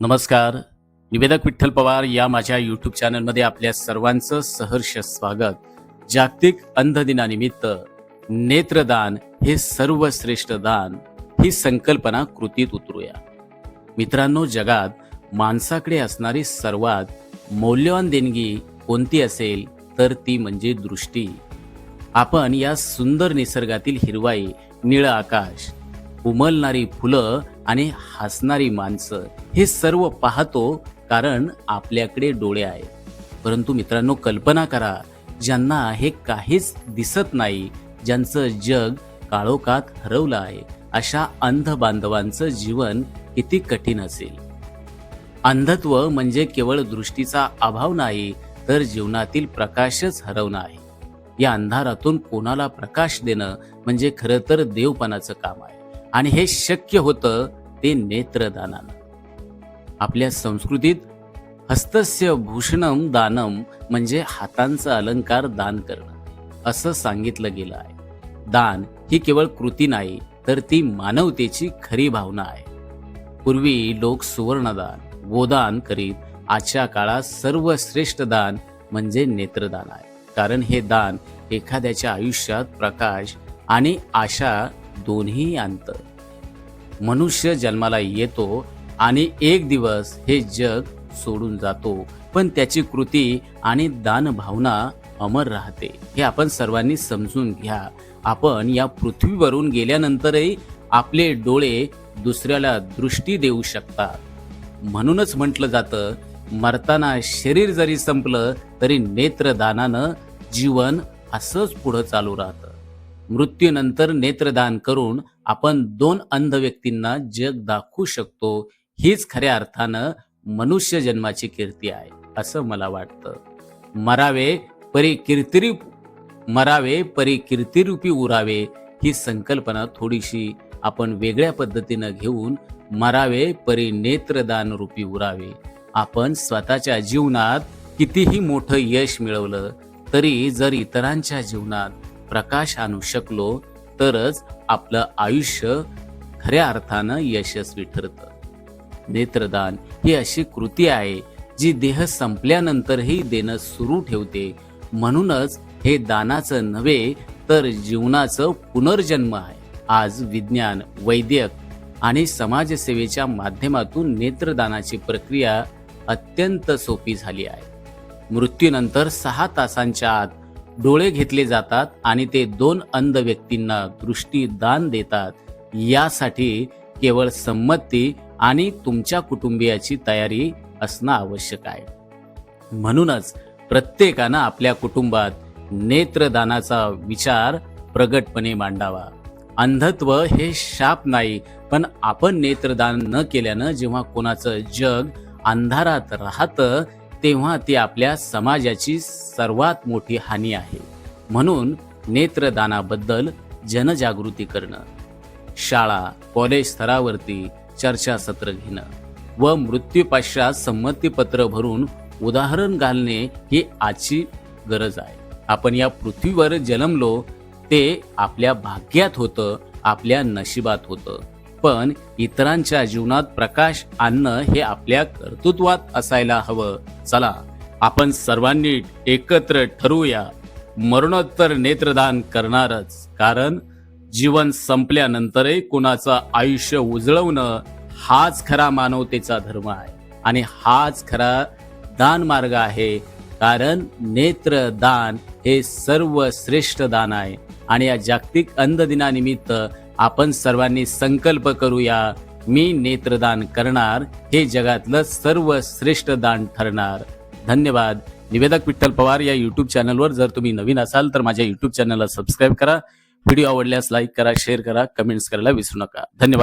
नमस्कार. निवेदक विठ्ठल पवार या माझ्या यूट्यूब चॅनलमध्ये आपल्या सर्वांचं सहर्ष स्वागत. जागतिक अंध दिनानिमित्त नेत्रदान हे सर्वश्रेष्ठ दान ही संकल्पना कृतीत उतरूया. मित्रांनो जगात माणसाकडे असणारी सर्वात मौल्यवान देणगी कोणती असेल तर ती म्हणजे दृष्टी. आपण या सुंदर निसर्गातील हिरवाई निळं आकाश उमलणारी फुलं आणि हसणारी माणसं. हे सर्व पाहतो कारण आपल्याकडे डोळे आहेत. परंतु मित्रांनो कल्पना करा ज्यांना हे काहीच दिसत नाही ज्यांचं जग काळोखात हरवलं आहे अशा अंध बांधवांचं जीवन किती कठीण असेल. अंधत्व म्हणजे केवळ दृष्टीचा अभाव नाही तर जीवनातील प्रकाशच हरवणं आहे. या अंधारातून कोणाला प्रकाश देणं म्हणजे खरं तर देवपणाचं काम आहे. आणि हे शक्य होतं ते नेत्रदानानं. आपल्या संस्कृतीत हस्तस्य भूषणम दानम म्हणजे हातांचा अलंकार दान करणं असं सांगितलं गेलं आहे. दान ही केवळ कृती नाही तर ती मानवतेची खरी भावना आहे. पूर्वी लोक सुवर्णदान गोदान करीत आजच्या काळात सर्वश्रेष्ठ दान म्हणजे नेत्रदान आहे. कारण हे दान एखाद्याच्या आयुष्यात प्रकाश आणि आशा दोन्ही अंत मनुष्य जन्माला येतो आणि एक दिवस हे जग सोडून जातो पण त्याची कृती आणि दानभावना अमर राहते. हे आपण सर्वांनी समजून घ्या. आपण या पृथ्वीवरून गेल्यानंतरही आपले डोळे दुसऱ्याला दृष्टी देऊ शकतात म्हणूनच म्हटलं जातं मरताना शरीर जरी संपलं तरी नेत्रदानानं जीवन असंच पुढं चालू राहतं. मृत्यूनंतर नेत्रदान करून आपण दोन अंध व्यक्तींना जग दाखवू शकतो हीच खऱ्या अर्थानं मनुष्य जन्माची कीर्ती आहे असं मला वाटतं. मरावे परी कीर्तिरी मरावे परी कीर्तिरूपी उरावे ही संकल्पना थोडीशी आपण वेगळ्या पद्धतीनं घेऊन मरावे परी नेत्रदान रूपी उरावे. आपण स्वतःच्या जीवनात कितीही मोठं यश मिळवलं तरी जर इतरांच्या जीवनात प्रकाश आणू शकलो तरच आपलं आयुष्य खऱ्या अर्थानं यशस्वी ठरतं. नेत्रदान ही अशी कृती आहे जी देह संपल्यानंतरही देणं सुरू ठेवते. म्हणूनच हे दानाचं नव्हे तर जीवनाचं पुनर्जन्म आहे. आज विज्ञान वैद्यक आणि समाजसेवेच्या माध्यमातून नेत्रदानाची प्रक्रिया अत्यंत सोपी झाली आहे. मृत्यूनंतर सहा तासांच्या आत डोळे घेतले जातात आणि ते दोन अंध व्यक्तींना दृष्टी दान देतात. यासाठी केवळ संमती आणि तुमच्या कुटुंबियाची तयारी असणं आवश्यक आहे. म्हणूनच प्रत्येकानं आपल्या कुटुंबात नेत्रदानाचा विचार प्रगटपणे मांडावा. अंधत्व हे शाप नाही पण आपण नेत्रदान न केल्यानं जेव्हा कोणाचं जग अंधारात राहतं तेव्हा ती आपल्या समाजाची सर्वात मोठी हानी आहे. म्हणून नेत्रदानाबद्दल जनजागृती करणं शाळा कॉलेज स्तरावरती चर्चासत्र घेणं व मृत्यूपाश्चात संमतीपत्र भरून उदाहरण घालणे ही आजची गरज आहे. आपण या पृथ्वीवर जन्मलो ते आपल्या भाग्यात होतं आपल्या नशिबात होतं. पण इतरांच्या जीवनात प्रकाश आणणं हे आपल्या कर्तृत्वात असायला हवं. चला आपण सर्वांनी एकत्र ठरवूया. मरणोत्तर नेत्रदान करणारच. कारण जीवन संपल्यानंतरही कुणाचं आयुष्य उजळवणं हाच खरा मानवतेचा धर्म आहे. आणि हाच खरा दान मार्ग आहे. कारण नेत्रदान हे सर्वश्रेष्ठ दान आहे. आणि या जागतिक अंध दिनानिमित्त आपण सर्वांनी संकल्प करूया मी नेत्रदान करणार हे जगातलं सर्वश्रेष्ठ दान ठरणार. धन्यवाद. निवेदक विठ्ठल पवार या युट्यूब चॅनलवर जर तुम्ही नवीन असाल तर माझ्या युट्यूब चॅनलला सबस्क्राईब करा. व्हिडिओ आवडल्यास लाईक करा शेअर करा कमेंट्स करायला विसरू नका. धन्यवाद.